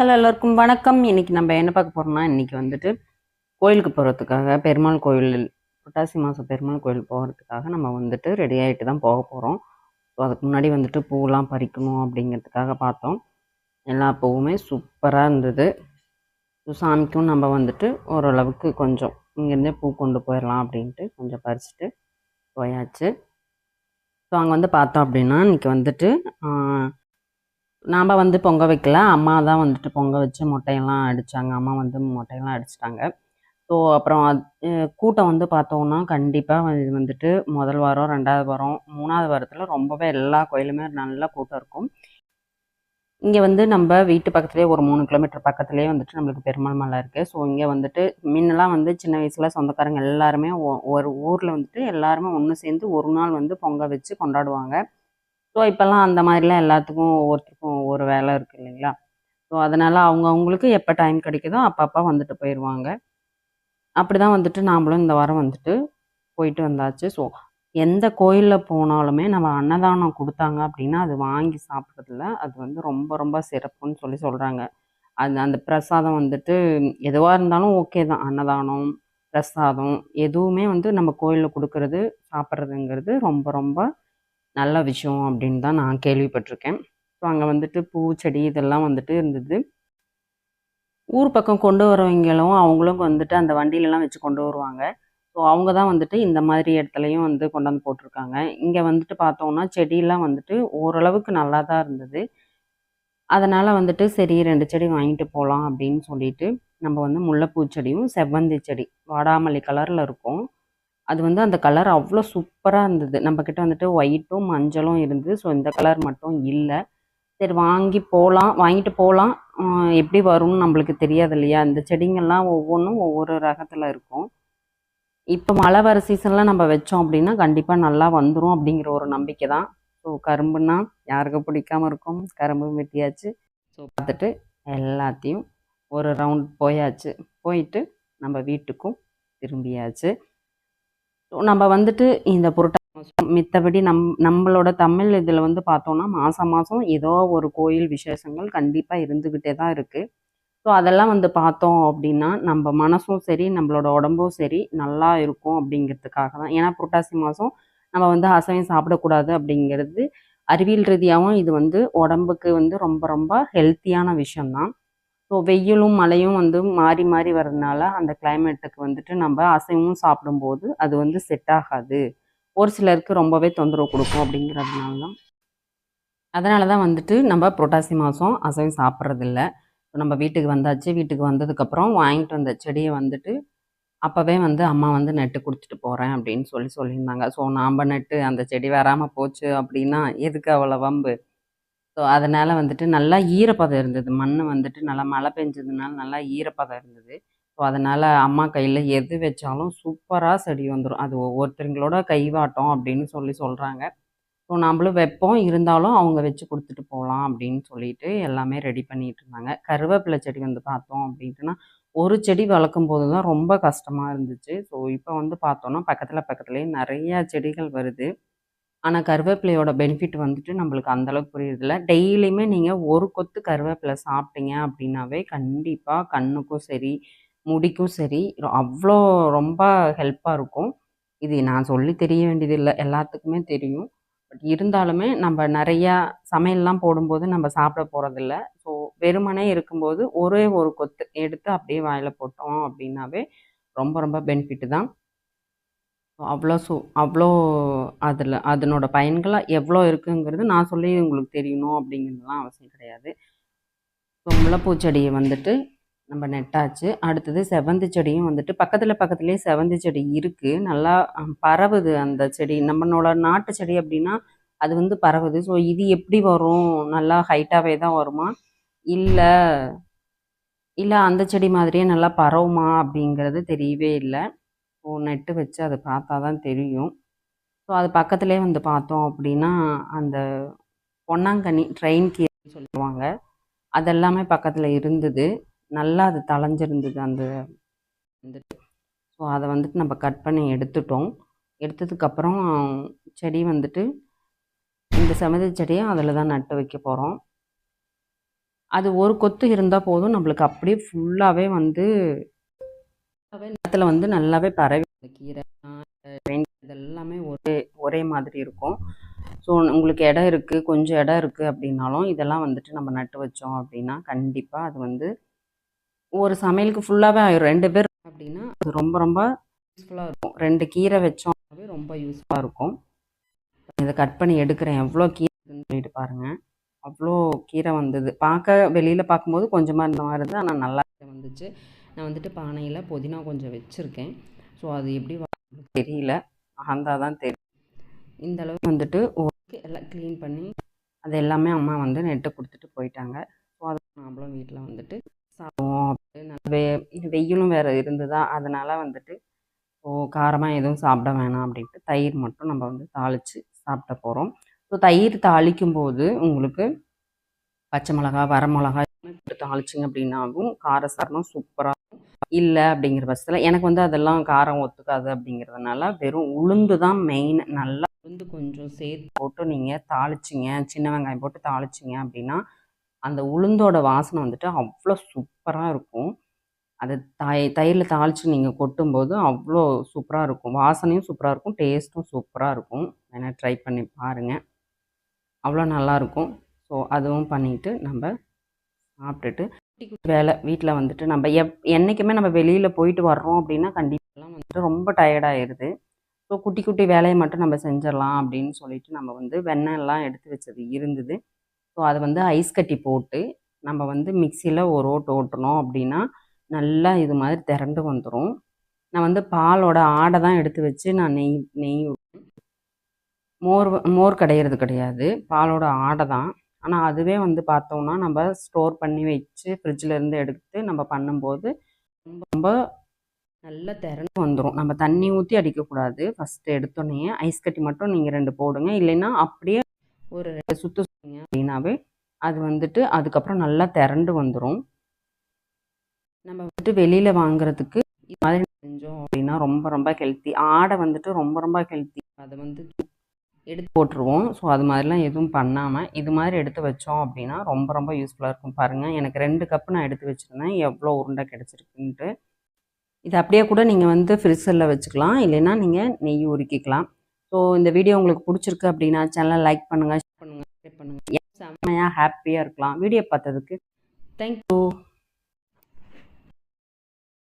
Hello எல்லோருக்கும் வணக்கம். இன்னைக்கு நம்ம என்ன பார்க்க போகிறோம்னா இன்றைக்கி வந்துட்டு கோயிலுக்கு போகிறதுக்காக பெருமாள் கோயில் புரட்டாசி மாதம் பெருமாள் கோயில் போகிறதுக்காக நம்ம வந்துட்டு ரெடி ஆகிட்டு தான் போக போகிறோம் ஸோ அதுக்கு முன்னாடி வந்துட்டு பூவெலாம் பறிக்கணும் அப்படிங்கிறதுக்காக பார்த்தோம். எல்லா பூவுமே சூப்பராக இருந்தது. ஸோ சாமிக்கும் நம்ம வந்துட்டு ஓரளவுக்கு கொஞ்சம் இங்கேருந்தே பூ கொண்டு போயிடலாம் அப்படின்ட்டு கொஞ்சம் பறிச்சுட்டு போயாச்சு. ஸோ அங்கே வந்து பார்த்தோம் அப்படின்னா இன்னைக்கு வந்துட்டு நாம் வந்து பொங்க வைக்கல. அம்மா தான் வந்துட்டு பொங்க வச்சு மொட்டையெல்லாம் அடித்தாங்க அம்மா வந்து மொட்டையெல்லாம் அடிச்சிட்டாங்க. ஸோ அப்புறம் கூட்டம் வந்து பார்த்தோம்னா கண்டிப்பாக இது வந்துட்டு முதல் வாரம் ரெண்டாவது வாரம் மூணாவது வாரத்தில் ரொம்பவே எல்லா கோயிலுமே நல்ல கூட்டம் இருக்கும். இங்கே வந்து நம்ம வீட்டு பக்கத்துலேயே ஒரு மூணு கிலோமீட்டர் பக்கத்துலேயே வந்துட்டு நம்மளுக்கு பெருமாள் மலை இருக்குது ஸோ இங்கே வந்துட்டு முன்னெல்லாம் வந்து சின்ன வயசில் சொந்தக்காரங்க எல்லாருமே ஒ- ஒரு ஊரில் வந்துட்டு எல்லாருமே ஒன்று சேர்ந்து ஒரு நாள் வந்து பொங்க வச்சு கொண்டாடுவாங்க. ஸோ இப்போல்லாம் அந்த மாதிரிலாம் எல்லாத்துக்கும் ஒவ்வொருத்தருக்கும் ஒவ்வொரு வேலை இருக்குது இல்லைங்களா? ஸோ அதனால் அவங்க அவங்களுக்கு எப்போ டைம் கிடைக்குதோ அப்பப்போ வந்துட்டு போயிடுவாங்க அப்படி தான் வந்துட்டு நாமளும் இந்த வாரம் வந்துட்டு போயிட்டு வந்தாச்சு. ஸோ எந்த கோயிலில் போனாலுமே நம்ம அன்னதானம் கொடுத்தாங்க அப்படின்னா அது வாங்கி சாப்பிட்றதுல அது வந்து ரொம்ப ரொம்ப சிறப்புன்னு சொல்லி சொல்கிறாங்க அது அந்த பிரசாதம் வந்துட்டு எதுவாக இருந்தாலும் ஓகே தான். அன்னதானம் பிரசாதம் எதுவுமே வந்து நம்ம கோயிலில் கொடுக்கறது சாப்பிட்றதுங்கிறது ரொம்ப ரொம்ப நல்ல விஷயம் அப்படின்னு தான் நான் கேள்விப்பட்டிருக்கேன். ஸோ அங்கே வந்துட்டு பூச்செடி இதெல்லாம் வந்துட்டு இருந்தது. ஊர் பக்கம் கொண்டு வரவங்களும் அவங்களும் வந்துட்டு அந்த வண்டியிலலாம் வச்சு கொண்டு வருவாங்க. ஸோ அவங்க தான் வந்துட்டு இந்த மாதிரி இடத்துலையும் வந்து கொண்டாந்து போட்டிருக்காங்க. இங்கே வந்துட்டு பார்த்தோம்னா செடியெல்லாம் வந்துட்டு ஓரளவுக்கு நல்லா தான் இருந்தது. அதனால் வந்துட்டு சரி ரெண்டு செடி வாங்கிட்டு போகலாம் அப்படின்னு சொல்லிட்டு நம்ம வந்து முல்லைப்பூ செடியும் செவ்வந்தி செடி வாடாமல்லி கலரில் இருக்கும். அது வந்து அந்த கலர் அவ்வளோ சூப்பராக இருந்தது. நம்மக்கிட்ட வந்துட்டு ஒயிட்டும் மஞ்சளும் இருந்தது. ஸோ இந்த கலர் மட்டும் இல்லை. சரி வாங்கி போகலாம் வாங்கிட்டு போகலாம் எப்படி வரும்னு நம்மளுக்கு தெரியாது இல்லையா? இந்த செடிங்கள்லாம் ஒவ்வொன்றும் ஒவ்வொரு ரகத்தில் இருக்கும். இப்போ மழை வர சீசனில் நம்ம வச்சோம் அப்படின்னா கண்டிப்பாக நல்லா வந்துடும் அப்படிங்கிற ஒரு நம்பிக்கை தான். ஸோ கரும்புனா யாருக்கு பிடிக்காம இருக்கும். கரும்பு வெட்டியாச்சு. ஸோ பார்த்துட்டு எல்லாத்தையும் ஒரு ரவுண்ட் போயாச்சு. போயிட்டு நம்ம வீட்டுக்கும் திரும்பியாச்சு. நம்ம வந்துட்டு இந்த புரட்டாசி மாதம் மித்தபடி நம் நம்மளோட தமிழ் இதில் வந்து பார்த்தோம்னா மாதம் மாதம் ஏதோ ஒரு கோயில் விசேஷங்கள் கண்டிப்பாக இருந்துக்கிட்டே தான் இருக்குது ஸோ அதெல்லாம் வந்து பார்த்தோம் அப்படின்னா நம்ம மனசும் சரி நம்மளோட உடம்பும் சரி நல்லா இருக்கும் அப்படிங்கிறதுக்காக தான். ஏன்னா புரட்டாசி மாதம் நம்ம வந்து அசைவம் சாப்பிடக்கூடாது அப்படிங்கிறது அறிவியல் ரீதியாகவும் இது வந்து உடம்புக்கு வந்து ரொம்ப ரொம்ப ஹெல்த்தியான விஷயம்தான். ஸோ வெயிலும் மழையும் வந்து மாறி மாறி வர்றதுனால அந்த கிளைமேட்டுக்கு வந்துட்டு நம்ம அசைவமும் சாப்பிடும்போது அது வந்து செட் ஆகாது. ஒரு சிலருக்கு ரொம்பவே தொந்தரவு கொடுக்கும் அப்படிங்கிறதுனால தான் அதனால தான் வந்துட்டு நம்ம புரட்டாசி மாதம் அசைவம் சாப்பிட்றதில்ல. நம்ம வீட்டுக்கு வந்தாச்சு வீட்டுக்கு வந்ததுக்கப்புறம் வாங்கிட்டு வந்த செடியை வந்துட்டு அப்போவே வந்து அம்மா வந்து நட்டு கொடுத்துட்டு போகிறேன் அப்படின்னு சொல்லி சொல்லியிருந்தாங்க. ஸோ நாம் நட்டு அந்த செடி வராமல் போச்சு அப்படின்னா எதுக்கு அவ்வளோ வம்பு? ஸோ அதனால் வந்துட்டு நல்லா ஈரப்பதம் இருந்தது. மண் வந்துட்டு நல்லா மழை பெஞ்சதுனால நல்லா ஈரப்பதம் இருந்தது. ஸோ அதனால் அம்மா கையில் எது வச்சாலும் சூப்பராக செடி வந்துடும் அது ஒவ்வொருத்தருங்களோட கைவாட்டம் அப்படின்னு சொல்லி சொல்கிறாங்க ஸோ நம்மளும் வைப்போம். இருந்தாலும் அவங்க வச்சு கொடுத்துட்டு போகலாம் அப்படின்னு சொல்லிட்டு எல்லாமே ரெடி பண்ணிகிட்டு இருந்தாங்க. கருவேப்பிலை செடி வந்து பார்த்தோம் அப்படின்ட்டுனா ஒரு செடி வளர்க்கும் போது தான் ரொம்ப கஷ்டமாக இருந்துச்சு. ஸோ இப்போ வந்து பார்த்தோன்னா பக்கத்தில் பக்கத்துலேயே நிறையா செடிகள் வருது. ஆனால் கருவேப்பிலையோட பெனிஃபிட் வந்துட்டு நம்மளுக்கு அந்தளவுக்கு புரியுறதில்ல. டெய்லியுமே நீங்கள் ஒரு கொத்து கருவேப்பிலை சாப்பிட்டீங்க அப்படின்னாவே கண்டிப்பாக கண்ணுக்கும் சரி முடிக்கும் சரி அவ்வளோ ரொம்ப ஹெல்ப்பாக இருக்கும். இது நான் சொல்லி தெரிய வேண்டியதில்லை. எல்லாத்துக்குமே தெரியும். பட் இருந்தாலுமே நம்ம நிறையா சமையல்லாம் போடும்போது நம்ம சாப்பிட போகிறதில்ல ஸோ வெறுமனே இருக்கும்போது ஒரே ஒரு கொத்து எடுத்து அப்படியே வாயில் போட்டோம் அப்படின்னாவே ரொம்ப ரொம்ப பெனிஃபிட்டு தான். அவ்வளோ சு அவ்வளோ அதில் அதனோட பயன்களாக எவ்வளோ இருக்குங்கிறது நான் சொல்லி உங்களுக்கு தெரியணும் அப்படிங்கிறதுலாம் அவசியம் கிடையாது. ஸோ முல்லைப்பூ செடியை வந்துட்டு நம்ம நெட்டாச்சு. அடுத்தது செவந்தி செடியும் வந்துட்டு பக்கத்தில் பக்கத்துலேயே செவந்தி செடி இருக்குது நல்லா பரவுது அந்த செடி. நம்மளோட நாட்டு செடி அப்படின்னா அது வந்து பரவுது. ஸோ இது எப்படி வரும்? நல்லா ஹைட்டாகவே தான் வருமா? இல்லை இல்லை அந்த செடி மாதிரியே நல்லா பரவுமா அப்படிங்கிறது தெரியவே இல்லை. நெட்டு வச்சு அதை பார்த்தா தான் தெரியும். ஸோ அது பக்கத்துலேயே வந்து பார்த்தோம் அப்படின்னா அந்த பொன்னாங்கண்ணி ட்ரெயின் கீரைன்னு சொல்லுவாங்க. அதெல்லாமே பக்கத்தில் இருந்தது. நல்லா அது தளைஞ்சிருந்தது அந்த வந்துட்டு. ஸோ அதை வந்துட்டு நம்ம கட் பண்ணி எடுத்துட்டோம். எடுத்ததுக்கப்புறம் செடி வந்துட்டு இந்த செமதி செடியை அதில் தான் நட்டு வைக்க போகிறோம் அது ஒரு கொத்து இருந்தால் போதும். நம்மளுக்கு அப்படியே ஃபுல்லாகவே வந்து நேரத்தில் வந்து நல்லாவே பரவி இந்த கீரை இதெல்லாமே ஒரே ஒரே மாதிரி இருக்கும். ஸோ உங்களுக்கு இடம் இருக்குது கொஞ்சம் இடம் இருக்குது அப்படின்னாலும் இதெல்லாம் வந்துட்டு நம்ம நட்டு வச்சோம் அப்படின்னா கண்டிப்பாக அது வந்து ஒரு சமையலுக்கு ஃபுல்லாகவே ஆயிரும். ரெண்டு பேர் அப்படின்னா அது ரொம்ப ரொம்ப யூஸ்ஃபுல்லாக இருக்கும். ரெண்டு கீரை வச்சோம்னாவே ரொம்ப யூஸ்ஃபுல்லாக இருக்கும். இதை கட் பண்ணி எடுக்கிறேன். எவ்வளோ கீரைன்னு சொல்லிட்டு பாருங்கள் அவ்வளோ கீரை வந்தது. பார்க்க வெளியில் பார்க்கும்போது கொஞ்சமாக இருந்த மாதிரி இருந்தது. ஆனால் நல்லா வந்துச்சு. நான் வந்துட்டு பானையில் புதினா கொஞ்சம் வச்சுருக்கேன். ஸோ அது எப்படி தெரியல. அகந்தால் தான் தெரியும் இந்த அளவுக்கு வந்துட்டு ஓகே எல்லாம் க்ளீன் பண்ணி அது எல்லாமே அம்மா வந்து நெட்டு கொடுத்துட்டு போயிட்டாங்க. ஸோ அதை நாமளும் வீட்டில் வந்துட்டு சாப்பிடுவோம். அப்படின்னு வெ வெயிலும் வேறு இருந்ததா அதனால் வந்துட்டு ஓ காரமாக எதுவும் சாப்பிட வேணாம் அப்படின்ட்டு தயிர் மட்டும் நம்ம வந்து தாளித்து சாப்பிட போகிறோம் ஸோ தயிர் தாளிக்கும் போது உங்களுக்கு பச்சை மிளகா வரமிளகா தாளிச்சிங்க அப்படின்னாவும் காரசாரமாக சூப்பராக இல்லை அப்படிங்கிற பட்சத்தில் எனக்கு வந்து அதெல்லாம் காரம் ஒத்துக்காது அப்படிங்கிறதுனால வெறும் உளுந்து தான் மெயின் நல்லா உளுந்து கொஞ்சம் சேர்த்து போட்டு நீங்கள் தாளிச்சிங்க. சின்ன வெங்காயம் போட்டு தாளிச்சிங்க அப்படின்னா அந்த உளுந்தோட வாசனை வந்துட்டு அவ்வளோ சூப்பராக இருக்கும். அது தய தயிரில் தாளித்து நீங்கள் கொட்டும்போது அவ்வளோ சூப்பராக இருக்கும். வாசனையும் சூப்பராக இருக்கும். டேஸ்ட்டும் சூப்பராக இருக்கும். வேணால் ட்ரை பண்ணி பாருங்கள் அவ்வளோ நல்லாயிருக்கும் ஸோ அதுவும் பண்ணிட்டு நம்ம சாப்பிட்டுட்டு குட்டி குட்டி வேலை வீட்டில் வந்துட்டு நம்ம எப் என்றைக்குமே நம்ம வெளியில் போயிட்டு வர்றோம் அப்படின்னா கண்டிப்பாக வந்துட்டு ரொம்ப டயர்டாயிருது ஸோ குட்டி குட்டி வேலையை மட்டும் நம்ம செஞ்சிடலாம் அப்படின்னு சொல்லிட்டு நம்ம வந்து வெண்ணெய் எல்லாம் எடுத்து வச்சது இருந்தது. ஸோ அதை வந்து ஐஸ் கட்டி போட்டு நம்ம வந்து மிக்சியில் ஒரு ஓட்டு ஓட்டணும் அப்படின்னா நல்லா இது மாதிரி திரண்டு வந்துடும் நான் வந்து பாலோட ஆடை தான் எடுத்து வச்சு நான் நெய் நெய் மோர் மோர் கடையிறது கிடையாது. பாலோட ஆடை தான். ஆனால் அதுவே வந்து பார்த்தோம்னா நம்ம ஸ்டோர் பண்ணி வச்சு ஃப்ரிட்ஜில் இருந்து எடுத்து நம்ம பண்ணும்போது ரொம்ப ரொம்ப நல்ல திரண்டு வந்துடும் நம்ம தண்ணி ஊற்றி அடிக்கக்கூடாது. ஃபஸ்ட்டு எடுத்தோடனே ஐஸ் கட்டி மட்டும் நீங்கள் ரெண்டு போடுங்க. இல்லைன்னா அப்படியே ஒரு ரெண்டு சுற்று சுற்றிங்க அப்படின்னாவே அது வந்துட்டு அதுக்கப்புறம் நல்லா திரண்டு வந்துடும் நம்ம வந்துட்டு வெளியில் வாங்குறதுக்கு இது மாதிரி செஞ்சோம் அப்படின்னா ரொம்ப ரொம்ப ஹெல்த்தி ஆடை வந்துட்டு ரொம்ப ரொம்ப ஹெல்த்தி அதை வந்து எடுத்து போட்டுருவோம். ஸோ அது மாதிரிலாம் எதுவும் பண்ணாமல் இது மாதிரி எடுத்து வச்சோம் அப்படின்னா ரொம்ப ரொம்ப யூஸ்ஃபுல்லாக இருக்கும். பாருங்கள் எனக்கு ரெண்டு கப்பு நான் எடுத்து வச்சுருந்தேன். எவ்வளோ உருண்டை கிடச்சிருக்குன்ட்டு. இது அப்படியே கூட நீங்கள் வந்து ஃப்ரிட்ஜரில் வச்சுக்கலாம். இல்லைன்னா நீங்கள் நெய் உருக்கிக்கலாம். ஸோ இந்த வீடியோ உங்களுக்கு பிடிச்சிருக்கு அப்படின்னா சேனலை லைக் பண்ணுங்கள் ஷேர் பண்ணுங்கள் ஷேர் பண்ணுங்கள் செம்மையாக ஹாப்பியாக இருக்கலாம். வீடியோ பார்த்ததுக்கு தேங்க்யூ